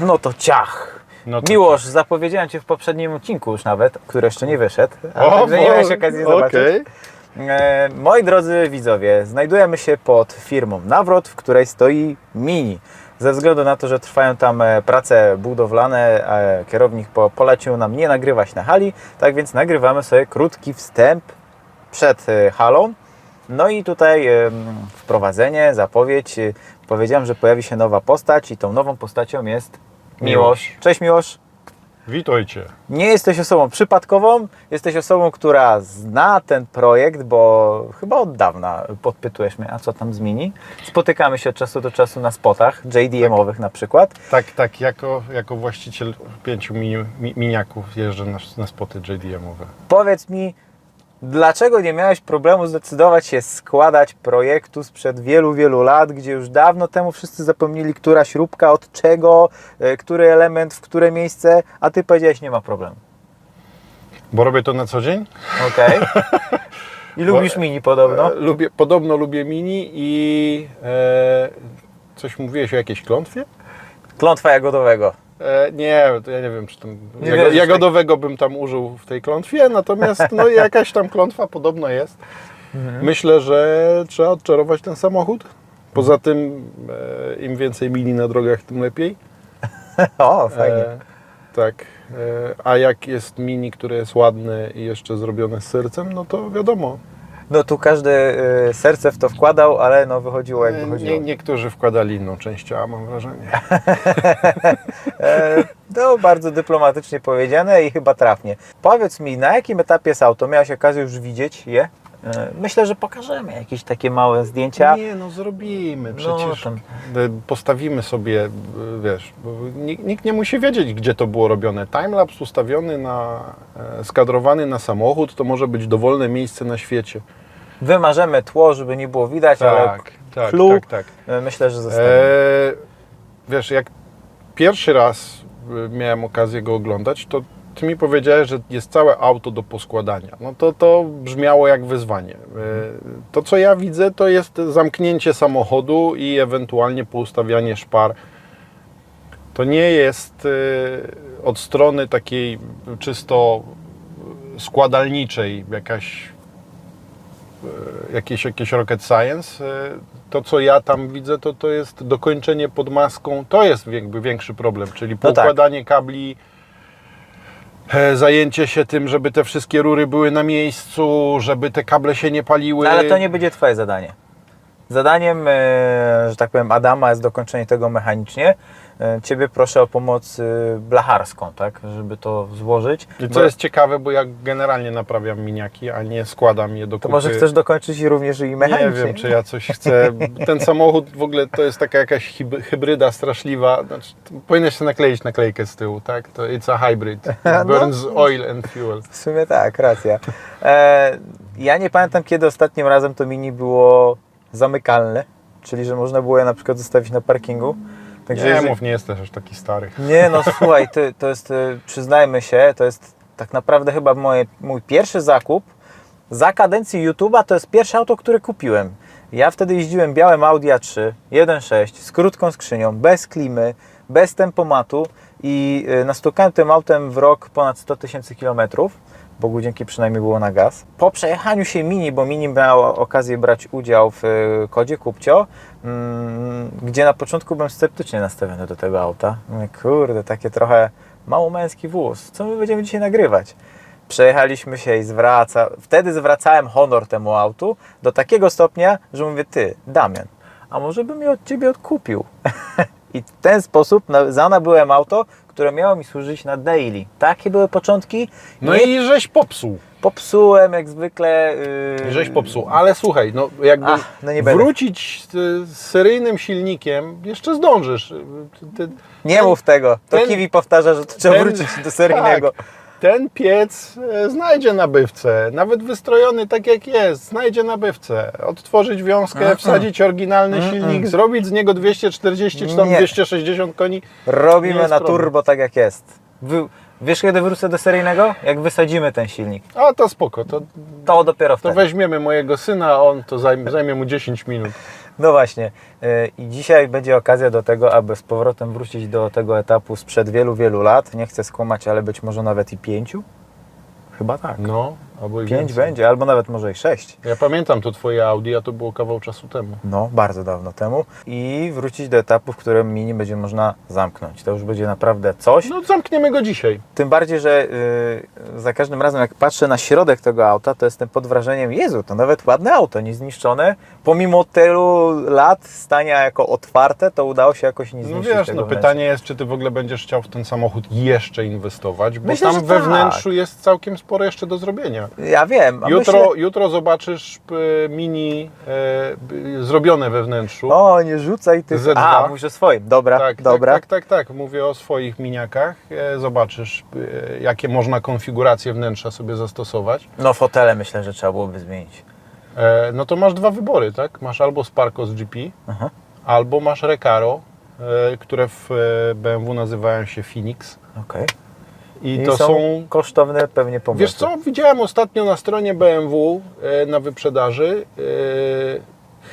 No to ciach. No to Miłosz, zapowiedziałem Cię w poprzednim odcinku już nawet, który jeszcze nie wyszedł, a O, także nie miałeś okazji zobaczyć. E, moi drodzy widzowie, znajdujemy się pod firmą Nawrot, w której stoi Mini. Ze względu na to, że trwają tam e, prace budowlane, e, kierownik po, polecił nam nie nagrywać na hali, tak więc nagrywamy sobie krótki wstęp przed halą. No i tutaj wprowadzenie, zapowiedź. Powiedziałem, że pojawi się nowa postać i tą nową postacią jest Miłosz. Cześć Miłosz. Witajcie. Nie jesteś osobą przypadkową, jesteś osobą, która zna ten projekt, bo chyba od dawna podpytujesz mnie, a co tam zmieni. Spotykamy się od czasu do czasu na spotach, JDM-owych na przykład. Tak, tak, jako, jako właściciel pięciu mini, mi, miniaków jeżdżę na, na spoty JDM-owe. Powiedz mi, dlaczego nie miałeś problemu zdecydować się składać projektu sprzed wielu, wielu lat, gdzie już dawno temu wszyscy zapomnieli, która śrubka od czego, e, który element, w które miejsce, a ty powiedziałeś, nie ma problemu. Bo robię to na co dzień. Okej. I lubisz mini podobno. E, lubię, podobno lubię mini i e, coś mówiłeś o jakiejś klątwie? Klątwa jagodowego. E, nie, to ja nie wiem, czy tam Nie jago, jagodowego bym tam użył w tej klątwie, natomiast no jakaś tam klątwa podobno jest. Mhm. Myślę, że trzeba odczarować ten samochód. Poza tym e, im więcej mini na drogach, tym lepiej. O, fajnie. E, tak. E, a jak jest mini, które jest ładne i jeszcze zrobione z sercem, no to wiadomo. No tu każdy y, serce w to wkładał, ale no wychodziło jak wychodziło. Nie, niektórzy wkładali inną część ciała, mam wrażenie. E, to bardzo dyplomatycznie powiedziane i chyba trafnie. Powiedz mi, na jakim etapie jest auto? Miałeś okazję już widzieć je? E, myślę, że pokażemy jakieś takie małe zdjęcia. Nie, no zrobimy. No, Przecież e, postawimy sobie, e, wiesz, nikt, nie musi wiedzieć, gdzie to było robione. Timelapse ustawiony na, skadrowany na samochód, to może być dowolne miejsce na świecie. Wymarzemy tło, żeby nie było widać, ale tak, clue tak, tak. e, myślę, że zostanie. E, wiesz, jak pierwszy raz miałem okazję go oglądać, to ty mi powiedziałeś, że jest całe auto do poskładania. No to to brzmiało jak wyzwanie. E, To, co ja widzę, to jest zamknięcie samochodu i ewentualnie poustawianie szpar. To nie jest e, od strony takiej czysto składalniczej jakaś e, jakieś, jakieś rocket science. To, co ja tam widzę, to, to jest dokończenie pod maską. To jest jakby większy problem, czyli No tak. poukładanie kabli, zajęcie się tym, żeby te wszystkie rury były na miejscu, żeby te kable się nie paliły. Ale to nie będzie Twoje zadanie. Zadaniem, e, że tak powiem, Adama jest dokończenie tego mechanicznie. E, Ciebie proszę o pomoc e, blacharską, tak, żeby to złożyć. I Bo- co jest ciekawe, bo ja generalnie naprawiam miniaki, a nie składam je do To kupy. może chcesz dokończyć i również i mechanicznie? Nie wiem, czy ja coś chcę. Ten samochód w ogóle to jest taka jakaś hybryda straszliwa. Znaczy, to powinieneś sobie nakleić naklejkę z tyłu, tak? To it's a hybrid. It No. burns oil and fuel. W sumie tak, racja. E, ja nie pamiętam, kiedy ostatnim razem to mini było zamykalne, czyli że można było je na przykład zostawić na parkingu. Także Nie jeżeli- mów, nie jesteś aż taki stary. Nie, no słuchaj, to, to jest, y, przyznajmy się, to jest tak naprawdę chyba moje, mój pierwszy zakup za kadencji YouTube'a, to jest pierwsze auto, które kupiłem. Ja wtedy jeździłem białym Audi A3, 1.6, z krótką skrzynią, bez klimy, bez tempomatu i y, nastukałem tym autem w rok ponad 100 tysięcy kilometrów. Bogu dzięki przynajmniej było na gaz. Po przejechaniu się Mini, bo Mini miał okazję brać udział w y, kodzie Kupcio, mm, gdzie na początku byłem sceptycznie nastawiony do tego auta. Kurde, takie trochę mało męski wóz. Co my będziemy dzisiaj nagrywać? Przejechaliśmy się i zwraca. Wtedy zwracałem honor temu autu do takiego stopnia, że mówię, ty, Damian, a może bym je od ciebie odkupił? I w ten sposób na- zanabyłem auto, które miało mi służyć na daily. Takie były początki. No Nie i żeś popsuł. popsułem jak zwykle. Yy... Żeś popsuł. Ale słuchaj, no jakby Ach, no wrócić z, z seryjnym silnikiem, jeszcze zdążysz. Ty, Nie ten- mów tego. To ten- Kiwi powtarza, że to trzeba ten- wrócić do seryjnego. Tak, ten piec e, znajdzie nabywcę, nawet wystrojony tak jak jest, znajdzie nabywcę. Odtworzyć wiązkę, Mm-mm. wsadzić oryginalny silnik, zrobić z niego 240 czy tam Nie. 260 koni. Nie Robimy jest na problem. turbo tak jak jest. Wy... Wiesz kiedy wrócę do seryjnego? Jak wysadzimy ten silnik. A to spoko, to, To dopiero to wtedy. weźmiemy mojego syna, a on to zajmie, zajmie mu 10 minut. No właśnie. e, I dzisiaj będzie okazja do tego, aby z powrotem wrócić do tego etapu sprzed wielu, wielu lat. Nie chcę skłamać, ale być może nawet i pięciu? Chyba tak. No, albo i Pięć więcej. będzie, albo nawet może i sześć. Ja pamiętam to twoje Audi, a to było kawał czasu temu. No, bardzo dawno temu. I wrócić do etapu, w którym mini będzie można zamknąć. To już będzie naprawdę coś. No zamkniemy go dzisiaj. Tym bardziej, że y, za każdym razem jak patrzę na środek tego auta, to jestem pod wrażeniem, Jezu, to nawet ładne auto, niezniszczone. Pomimo tylu lat stania jako otwarte, to udało się jakoś nie No zniszczyć wiesz, tego no wnętrza. pytanie jest, czy ty w ogóle będziesz chciał w ten samochód jeszcze inwestować, bo Myślę, tam we tak. wnętrzu jest całkiem sporo jeszcze do zrobienia. Ja wiem, a Jutro, myślę... jutro zobaczysz e, mini e, zrobione we wnętrzu. O, nie rzucaj tych... Z2. A, mówisz o swoim, dobra, tak, dobra. tak, tak, tak, tak. Mówię o swoich miniakach. E, zobaczysz, e, jakie można konfiguracje wnętrza sobie zastosować. No fotele myślę, że trzeba byłoby zmienić. E, no to masz dwa wybory, tak? Masz albo Sparco z GP, Aha. albo masz Recaro, e, które w e, BMW nazywają się Phoenix. Okej. I, I to są, są kosztowne pewnie pomysły. Wiesz co, widziałem ostatnio na stronie BMW e, na wyprzedaży e,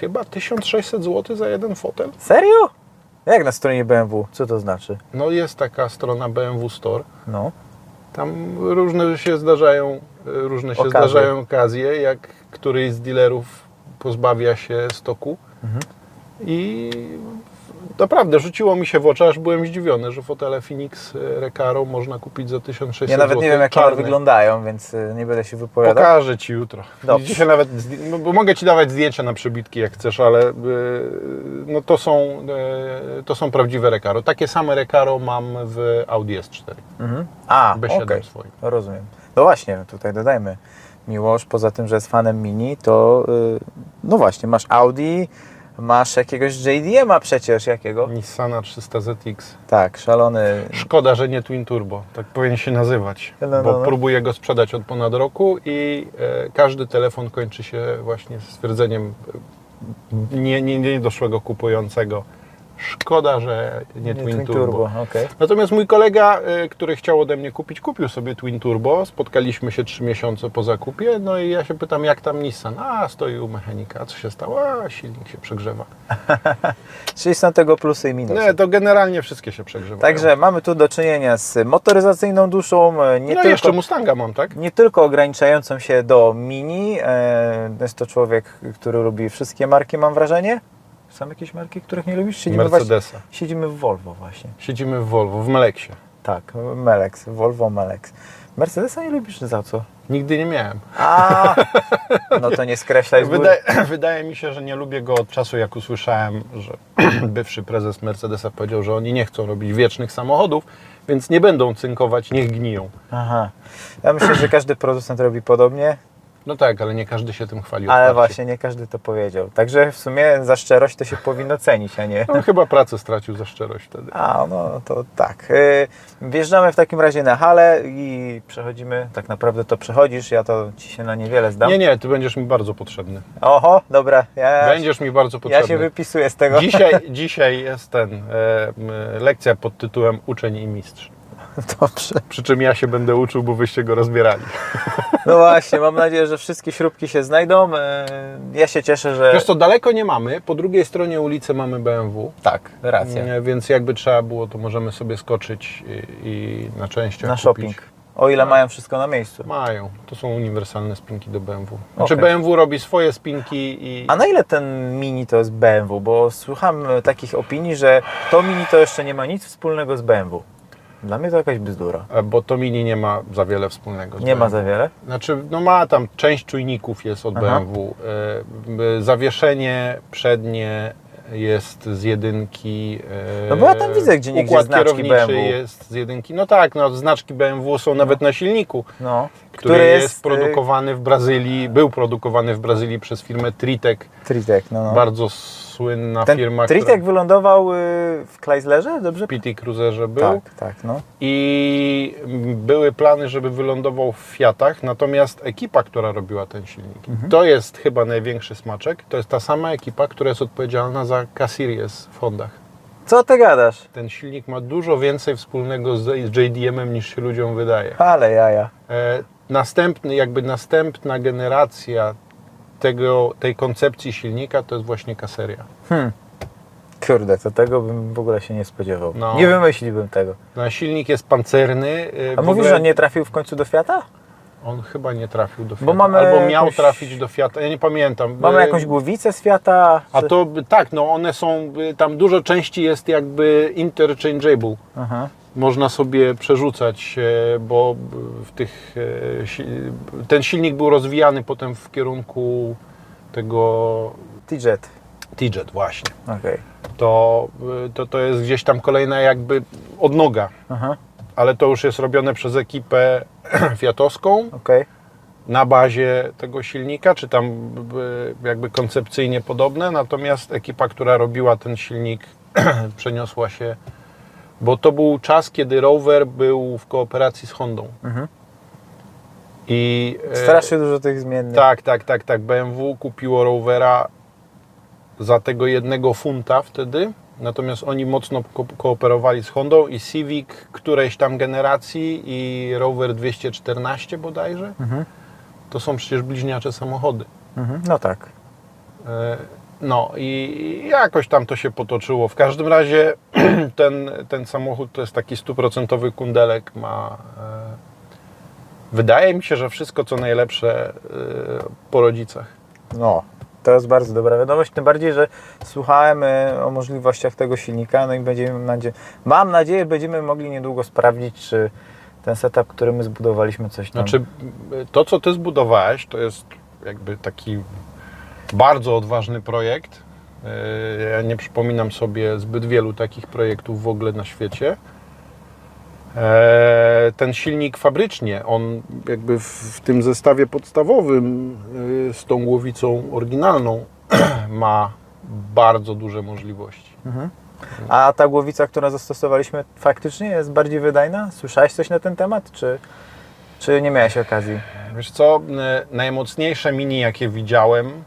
chyba 1600 zł za jeden fotel. Serio? Jak na stronie BMW? Co to znaczy? No jest taka strona BMW Store. No. Tam różne się zdarzają, e, różne się Okazje. zdarzają okazje, jak któryś z dealerów pozbawia się stoku. Mhm. I naprawdę rzuciło mi się w oczy, aż byłem zdziwiony, że fotele Phoenix e, Recaro można kupić za 1600 Ja nawet nie wiem, jak one wyglądają, więc y, nie będę się wypowiadał. Pokażę Ci jutro. Dobrze. Dzisiaj nawet, no, bo mogę Ci dawać zdjęcia na przebitki jak chcesz, ale e, no to, są, to są prawdziwe Recaro. Takie same Recaro mam w Audi S4. Mhm. A, B7 okej. swoim. Rozumiem. No właśnie, tutaj dodajmy. Miłosz, poza tym, że jest fanem Mini, to y, no właśnie, masz Audi, masz jakiegoś JDM-a przecież, jakiego? Nissana 300 ZX. Tak, szalony. Szkoda, że nie Twin Turbo. Tak powinien się nazywać. No, no, bo no. próbuję go sprzedać od ponad roku i e, każdy telefon kończy się właśnie stwierdzeniem e, nie, nie, nie doszłego kupującego. Szkoda, że nie, Twin, Turbo. okej. Natomiast mój kolega, y, który chciał ode mnie kupić, kupił sobie Twin Turbo. Spotkaliśmy się trzy miesiące po zakupie. No i ja się pytam, jak tam Nissan? A, stoi u mechanika. A co się stało? A, silnik się przegrzewa. Czyli są tego plusy i minusy. Nie, to generalnie wszystkie się przegrzewają. Także mamy tu do czynienia z motoryzacyjną duszą, e, nie, no tylko, jeszcze Mustanga mam, tak? nie tylko ograniczającą się do Mini. E, jest to człowiek, który lubi wszystkie marki, mam wrażenie. Są jakieś marki, których nie lubisz? Siedzimy, właśnie, Mercedesa. siedzimy w Volvo właśnie. Siedzimy w Volvo, w Meleksie. Tak, Melex, Volvo Melex. Mercedesa nie lubisz za co? Nigdy nie miałem. A, no to nie skreślaj z góry. Wydaje, wydaje mi się, że nie lubię go od czasu, jak usłyszałem, że bywszy prezes Mercedesa powiedział, że oni nie chcą robić wiecznych samochodów, więc nie będą cynkować, niech gniją. Aha. Ja myślę, że każdy producent robi podobnie, No tak, ale nie każdy się tym chwali ale otwarcie. właśnie nie każdy to powiedział. Także w sumie za szczerość to się powinno cenić, a nie... No, chyba pracę stracił za szczerość wtedy. A, no to tak. Y, Wjeżdżamy w takim razie na halę i przechodzimy, tak naprawdę to przechodzisz, ja to Ci się na niewiele zdam. Nie, nie, ty będziesz mi bardzo potrzebny. Oho, dobra, ja, Będziesz mi bardzo ja potrzebny. się wypisuję z tego. Dzisiaj, dzisiaj jest ten, e, lekcja pod tytułem Uczeń i Mistrz. Dobrze. Przy czym ja się będę uczył, bo wyście go rozbierali. No właśnie, mam nadzieję, że wszystkie śrubki się znajdą. Y, Ja się cieszę, że... Wiesz co, daleko nie mamy, po drugiej stronie ulicy mamy BMW. Tak, racja. E, Więc jakby trzeba było, to możemy sobie skoczyć i, i na częściach Na kupić. shopping. O ile mają wszystko na miejscu. Mają. To są uniwersalne spinki do BMW. Znaczy Okej. BMW robi swoje spinki i... A na ile ten Mini to jest BMW? Bo słucham e, takich opinii, że to Mini to jeszcze nie ma nic wspólnego z BMW. Dla mnie to jakaś bzdura. e, Bo to Mini nie ma za wiele wspólnego Nie ma BMW. za wiele? Znaczy, no ma tam część czujników jest od Aha. BMW. E, Zawieszenie przednie jest z jedynki. e, No bo ja tam widzę gdzieniegdzie Układ znaczki kierowniczy BMW. jest z jedynki. No tak, no, znaczki BMW są nawet na silniku, No. który, jest, e, produkowany w Brazylii, był produkowany w Brazylii przez firmę Tritek. Tritek, no. no. Bardzo słynna Ten firma, Tritek która wylądował y, w Chryslerze, dobrze? w PT Cruiserze był. Tak, tak, no. I były plany, żeby wylądował w Fiatach, natomiast ekipa, która robiła ten silnik, Mhm. to jest chyba największy smaczek, to jest ta sama ekipa, która jest odpowiedzialna za K-Series w Hondach. Co ty gadasz? Ten silnik ma dużo więcej wspólnego z z JDM-em niż się ludziom wydaje. Ale jaja. E, następny, jakby następna generacja tego, tej koncepcji silnika to jest właśnie kaseria. Kurde, to tego bym w ogóle się nie spodziewał. No. Nie wymyśliłbym tego. No, silnik jest pancerny. y, A mówisz, ogóle że nie trafił w końcu do Fiata? On chyba nie trafił do Fiata. Bo mamy Albo miał jakąś- trafić do Fiata, ja nie pamiętam. Mamy Y, jakąś głowicę z Fiata? A to tak, no one są, y, tam dużo części jest jakby interchangeable. Aha. Można sobie przerzucać, e, bo w tych, e, ten silnik był rozwijany potem w kierunku tego T-Jet. T-Jet właśnie. Okej. To, y, to, to jest gdzieś tam kolejna jakby odnoga, Aha. ale to już jest robione przez ekipę fiatowską Okej. na bazie tego silnika, czy tam jakby koncepcyjnie podobne, natomiast ekipa, która robiła ten silnik przeniosła się, bo to był czas, kiedy Rover był w kooperacji z Hondą. Mhm. I e, Strasznie dużo tych zmiennych. tak, tak, tak, tak. BMW kupiło Rovera za tego jednego funta wtedy. Natomiast oni mocno ko- kooperowali z Hondą i Civic którejś tam generacji i Rover 214 bodajże. Mhm. To są przecież bliźniacze samochody. Mhm. No tak. E, No i jakoś tam to się potoczyło. W każdym razie ten, ten samochód to jest taki stuprocentowy kundelek. Ma, e, wydaje mi się, że wszystko co najlepsze e, po rodzicach. No, to jest bardzo dobra wiadomość, tym bardziej, że słuchałem e, o możliwościach tego silnika, no i będziemy, mam nadzieję, mam nadzieję, będziemy mogli niedługo sprawdzić, czy ten setup, który my zbudowaliśmy, coś tam... Znaczy, to co ty zbudowałeś, to jest jakby taki bardzo odważny projekt. E, Ja nie przypominam sobie zbyt wielu takich projektów w ogóle na świecie. E, Ten silnik fabrycznie, on jakby w, tym zestawie podstawowym e, z tą głowicą oryginalną ma bardzo duże możliwości. Mhm. A ta głowica, którą zastosowaliśmy, faktycznie jest bardziej wydajna? Słyszałeś coś na ten temat, czy, czy nie miałeś okazji? Wiesz co, najmocniejsze mini jakie widziałem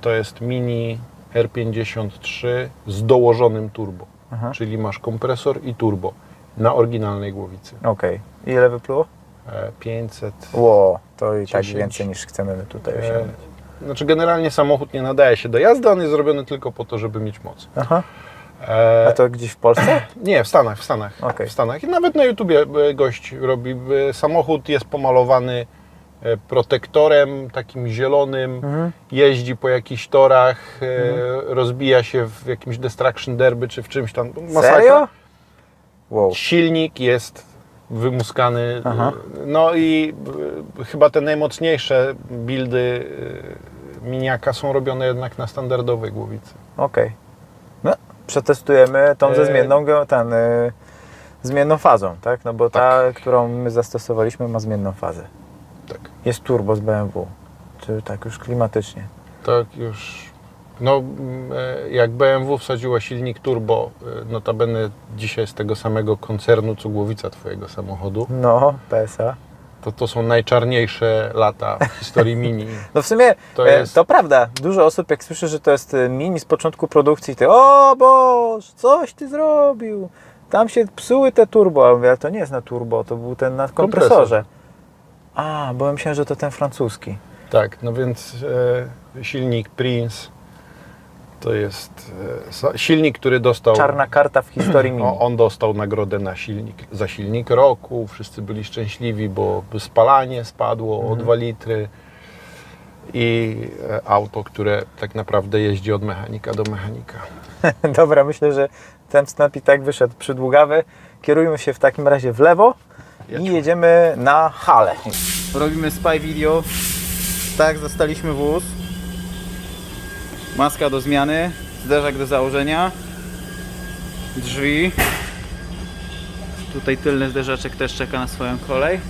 to jest mini R53 z dołożonym turbo. Aha. Czyli masz kompresor i turbo na oryginalnej głowicy. Okej. Ile wypluło? E, 500. Ło, to i tak 10. więcej niż chcemy my tutaj E, osiągnąć. Znaczy generalnie samochód nie nadaje się do jazdy, on jest zrobiony tylko po to, żeby mieć moc. Aha. E, A to gdzieś w Polsce? Nie, w Stanach, w Stanach. Okej. W Stanach. I nawet na YouTubie e, gość robi. e, Samochód jest pomalowany e, protektorem takim zielonym, Mhm. jeździ po jakichś torach, e, rozbija się w jakimś destruction derby czy w czymś tam. Masakra. Serio? Wow. Silnik jest wymuskany. Aha. e, No i e, chyba te najmocniejsze buildy e, miniaka są robione jednak na standardowej głowicy. Okej. No, przetestujemy tą ze E, zmienną, ten, zmienną fazą, tak? No bo ta, którą my zastosowaliśmy, ma zmienną fazę. Jest turbo z BMW. Czy tak już klimatycznie? Tak już. No, e, jak BMW wsadziło silnik turbo, e, notabene dzisiaj z tego samego koncernu, co głowica Twojego samochodu, No, PSA. to to są najczarniejsze lata w historii Mini. No w sumie To to, jest- to prawda. Dużo osób jak słyszy, że to jest mini z początku produkcji, to o Boż, coś ty zrobił. Tam się psuły te turbo. Ja mówię, ale to nie jest na turbo, to był ten na kompresorze. A, bo ja myślałem, że to ten francuski. Tak, no więc e, silnik Prince to jest e, silnik, który dostał. Czarna karta w historii mini. O, on dostał nagrodę na silnik, za silnik roku. Wszyscy byli szczęśliwi, bo spalanie spadło o Mhm. 2 litry. I e, auto, które tak naprawdę jeździ od mechanika do mechanika. Dobra, myślę, że ten wstęp i tak wyszedł przydługawy. Kierujmy się w takim razie w lewo i jedziemy na halę. Robimy spy video. Tak, zostaliśmy wóz. Maska do zmiany, zderzak do założenia, drzwi. Tutaj tylny zderzaczek też czeka na swoją kolej.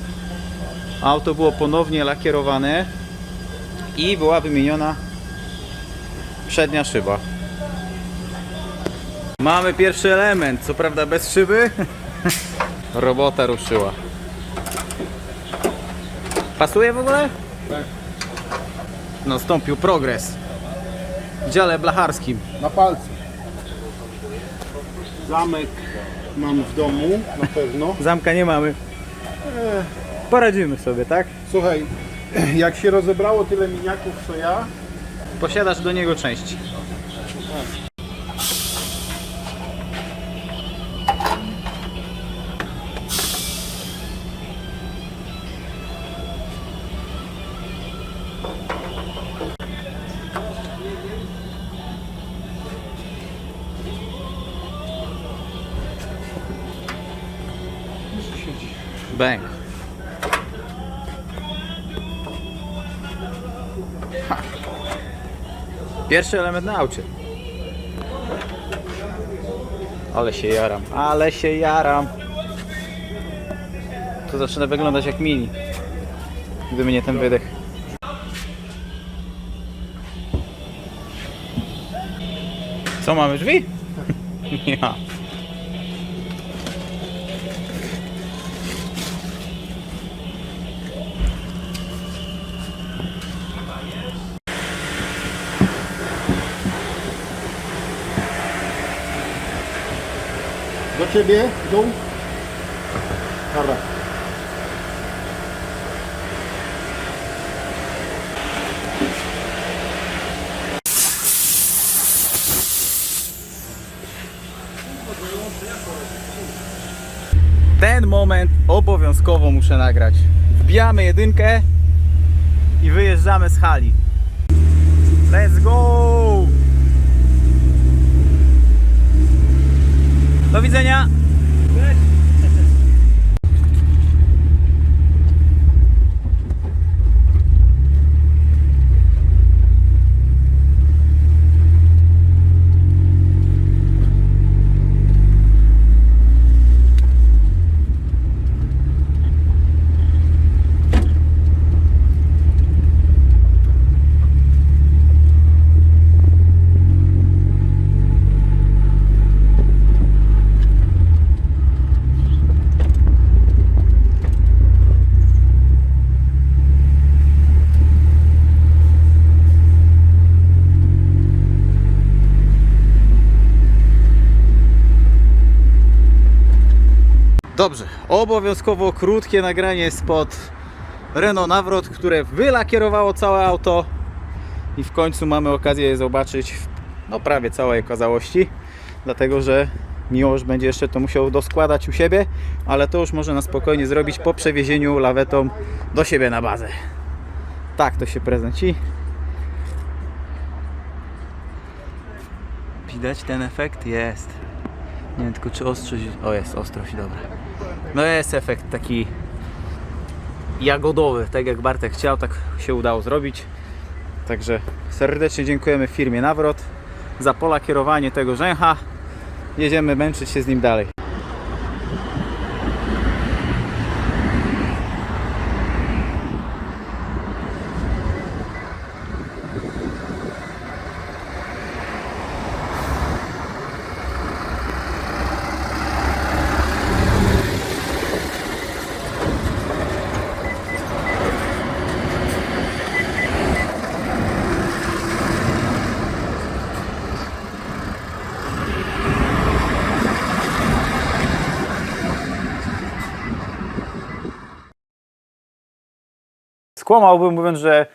Auto było ponownie lakierowane i była wymieniona przednia szyba. Mamy pierwszy element, co prawda bez szyby. Robota ruszyła. Pasuje w ogóle? Tak. Nastąpił progres. W dziale blacharskim. Na palcu. Zamek mam w domu, na pewno. Zamka nie mamy. Poradzimy sobie, tak? Słuchaj, Jak się rozebrało tyle miniaków co ja, Posiadasz do niego części. Pierwszy element na aucie. Ale się jaram, ale się jaram. To zaczyna wyglądać jak mini. Gdyby nie ten wydech. Co mamy drzwi? ja. Do ciebie, dół. Dobra. Ten moment obowiązkowo muszę nagrać. Wbijamy jedynkę i wyjeżdżamy z hali. Let's go! Do widzenia! Dobrze, obowiązkowo krótkie nagranie spod Renault Nawrot, które wylakierowało całe auto i w końcu mamy okazję je zobaczyć w no, prawie całej okazałości, dlatego że Miłosz będzie jeszcze to musiał doskładać u siebie, ale to już może na spokojnie zrobić po przewiezieniu lawetą do siebie na bazę. Tak to się prezenci. Widać ten efekt? Jest. Nie wiem tylko czy ostrość. O jest, ostrość, dobra. No jest efekt taki jagodowy, tak jak Bartek chciał, tak się udało zrobić. Także serdecznie dziękujemy firmie Nawrot za polakierowanie tego rzęcha. Jedziemy męczyć się z nim dalej. Skłamałbym mówiąc, że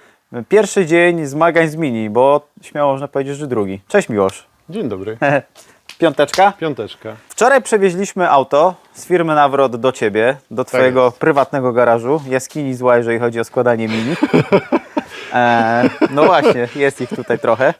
pierwszy dzień zmagań z Mini, bo śmiało można powiedzieć, że drugi. Cześć Miłosz. Dzień dobry. Piąteczka. Piąteczka. Wczoraj przewieźliśmy auto z firmy Nawrot do Ciebie, do Twojego jest. prywatnego garażu. Jaskini zła, jeżeli chodzi o składanie Mini. e, no właśnie, jest ich tutaj trochę.